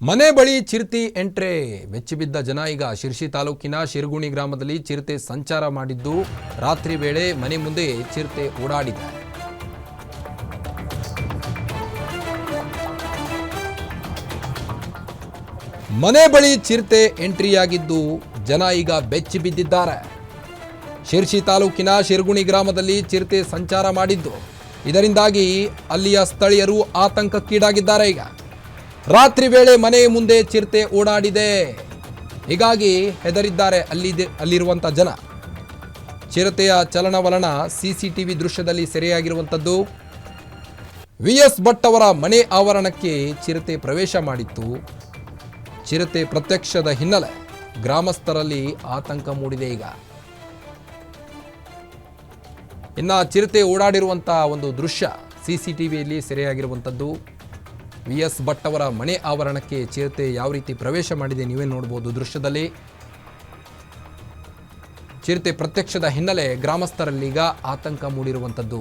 ಮನೆ ಬಳಿ ಚಿರತೆ ಎಂಟ್ರೆ ಬೆಚ್ಚಿಬಿದ್ದ ಜನ ಈಗ ಶಿರ್ಸಿ ತಾಲೂಕಿನ ಶಿರ್ಗುಣಿ ಗ್ರಾಮದಲ್ಲಿ ಚಿರತೆ ಸಂಚಾರ ಮಾಡಿದ್ದು ರಾತ್ರಿ ವೇಳೆ ಮನೆ ಮುಂದೆ ಚಿರತೆ ಓಡಾಡಿದೆ. ಮನೆ ಬಳಿ ಚಿರತೆ ಎಂಟ್ರಿಯಾಗಿದ್ದು ಜನ ಈಗ ಬೆಚ್ಚಿ ಬಿದ್ದಿದ್ದಾರೆ ಶಿರ್ಸಿ ತಾಲೂಕಿನ ಶಿರ್ಗುಣಿ ಗ್ರಾಮದಲ್ಲಿ ಚಿರತೆ ಸಂಚಾರ ಮಾಡಿದ್ದು. ಇದರಿಂದಾಗಿ ಅಲ್ಲಿಯ ಸ್ಥಳೀಯರು ಆತಂಕಕ್ಕೀಡಾಗಿದ್ದಾರೆ ಈಗ. ರಾತ್ರಿ ವೇಳೆ ಮನೆ ಮುಂದೆ ಚಿರತೆ ಓಡಾಡಿದೆ. ಹೀಗಾಗಿ ಹೆದರಿದ್ದಾರೆ ಅಲ್ಲಿ ಅಲ್ಲಿರುವಂಥ ಜನ. ಚಿರತೆಯ ಚಲನವಲನ ಸಿಸಿಟಿವಿ ದೃಶ್ಯದಲ್ಲಿ ಸೆರೆಯಾಗಿರುವಂಥದ್ದು ವಿ ಎಸ್ ಭಟ್ ಅವರ ಮನೆ ಆವರಣಕ್ಕೆ ಚಿರತೆ ಪ್ರವೇಶ ಮಾಡಿತ್ತು. ಚಿರತೆ ಪ್ರತ್ಯಕ್ಷದ ಹಿನ್ನೆಲೆ ಗ್ರಾಮಸ್ಥರಲ್ಲಿ ಆತಂಕ ಮೂಡಿದೆ ಈಗ. ಇನ್ನು ಚಿರತೆ ಓಡಾಡಿರುವಂಥ ಒಂದು ದೃಶ್ಯ ಸಿ ಸಿ ಟಿ ಸೆರೆಯಾಗಿರುವಂಥದ್ದು ವಿ ಎಸ್ ಭಟ್ ಅವರ ಮನೆ ಆವರಣಕ್ಕೆ ಚಿರತೆ ಯಾವ ರೀತಿ ಪ್ರವೇಶ ಮಾಡಿದೆ ನೀವೇ ನೋಡ್ಬೋದು ದೃಶ್ಯದಲ್ಲಿ. ಚಿರತೆ ಪ್ರತ್ಯಕ್ಷದ ಹಿನ್ನೆಲೆ ಗ್ರಾಮಸ್ಥರಲ್ಲೀಗ ಆತಂಕ ಮೂಡಿರುವಂಥದ್ದು.